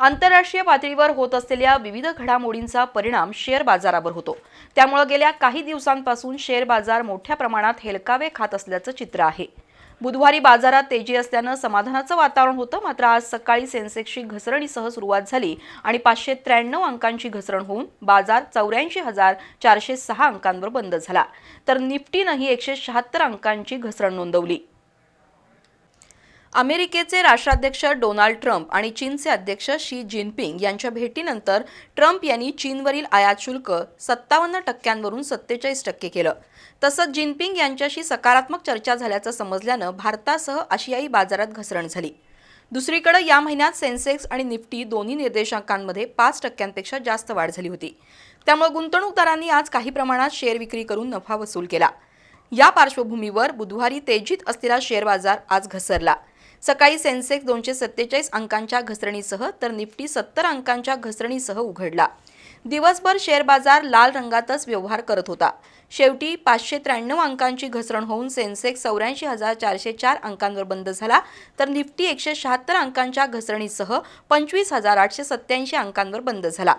आंतरराष्ट्रीय पातळीवर होत असलेल्या विविध घडामोडींचा परिणाम शेअर बाजारावर होतो. त्यामुळे गेल्या काही दिवसांपासून शेअर बाजार मोठ्या प्रमाणात हेलकावे खात असल्याचं चित्र आहे. बुधवारी बाजारात तेजी असल्यानं समाधानाचं वातावरण होतं मात्र आज सकाळी सेन्सेक्सची घसरणीसह सुरुवात झाली आणि पाचशे त्र्याण्णव अंकांची घसरण होऊन बाजार चौऱ्याऐंशी हजार चारशे सहा अंकांवर बंद झाला. तर निफ्टीनंही एकशे शहात्तर अंकांची घसरण नोंदवली. अमेरिकेचे राष्ट्राध्यक्ष डोनाल्ड ट्रम्प आणि चीनचे अध्यक्ष शी जिनपिंग यांच्या भेटीनंतर ट्रम्प यांनी चीनवरील आयात शुल्क सत्तावन्न टक्क्यांवरून सत्तेचाळीस टक्के केलं. तसंच जिनपिंग यांच्याशी सकारात्मक चर्चा झाल्याचं समजल्यानं भारतासह आशियाई बाजारात घसरण झाली. दुसरीकडे या महिन्यात सेन्सेक्स आणि निफ्टी दोन्ही निर्देशांकांमध्ये पाच टक्क्यांपेक्षा जास्त वाढ झाली होती. त्यामुळे गुंतवणूकदारांनी आज काही प्रमाणात शेअर विक्री करून नफा वसूल केला. या पार्श्वभूमीवर बुधवारी तेजीत असलेला शेअर बाजार आज घसरला. सकाळी सेन्सेक्स दोनशे सत्तेचाळीस अंकांच्या घसरणीसह तर निफ्टी सत्तर अंकांच्या घसरणीसह उघडला. दिवसभर शेअर बाजार लाल रंगातच व्यवहार करत होता. शेवटी पाचशे त्र्याण्णव अंकांची घसरण होऊन सेन्सेक्स चौऱ्याऐंशी हजार चारशे चार अंकांवर बंद झाला तर निफ्टी एकशे शहात्तर अंकांच्या घसरणीसह पंचवीस हजार आठशे सत्याऐंशी अंकांवर बंद झाला.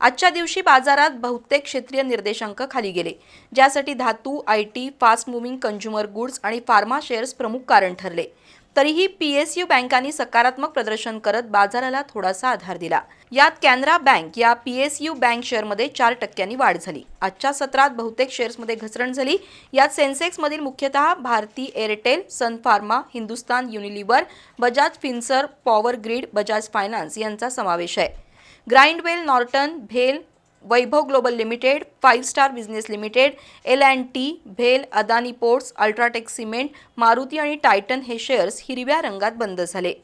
आजच्या दिवशी बाजारात बहुतेक क्षेत्रीय निर्देशांक खाली गेले ज्यासाठी धातू I T fast moving consumer goods आणि फार्मा शेअर्स प्रमुख कारण ठरले. तरीही पीएसयू बँकांनी सकारात्मक प्रदर्शन करत बाजाराला थोडासा आधार दिला. यात कॅनरा बँक या पीएसयू बँक शेअरमध्ये चार टक्क्यांनी वाढ झाली. आजच्या सत्रात बहुतेक शेअर्समध्ये घसरण झाली. यात सेन्सेक्समधील मुख्यतः भारती एअरटेल सन pharma Hindustan Unilever Bajaj फिन्सर power grid Bajaj finance यांचा समावेश आहे. Grindwell Norton bhel Vaibhav global limited five star business limited L and T bhel Adani ports UltraTech cement Maruti आणि टायटन हे शेअर्स हिरव्या रंगात बंद झाले.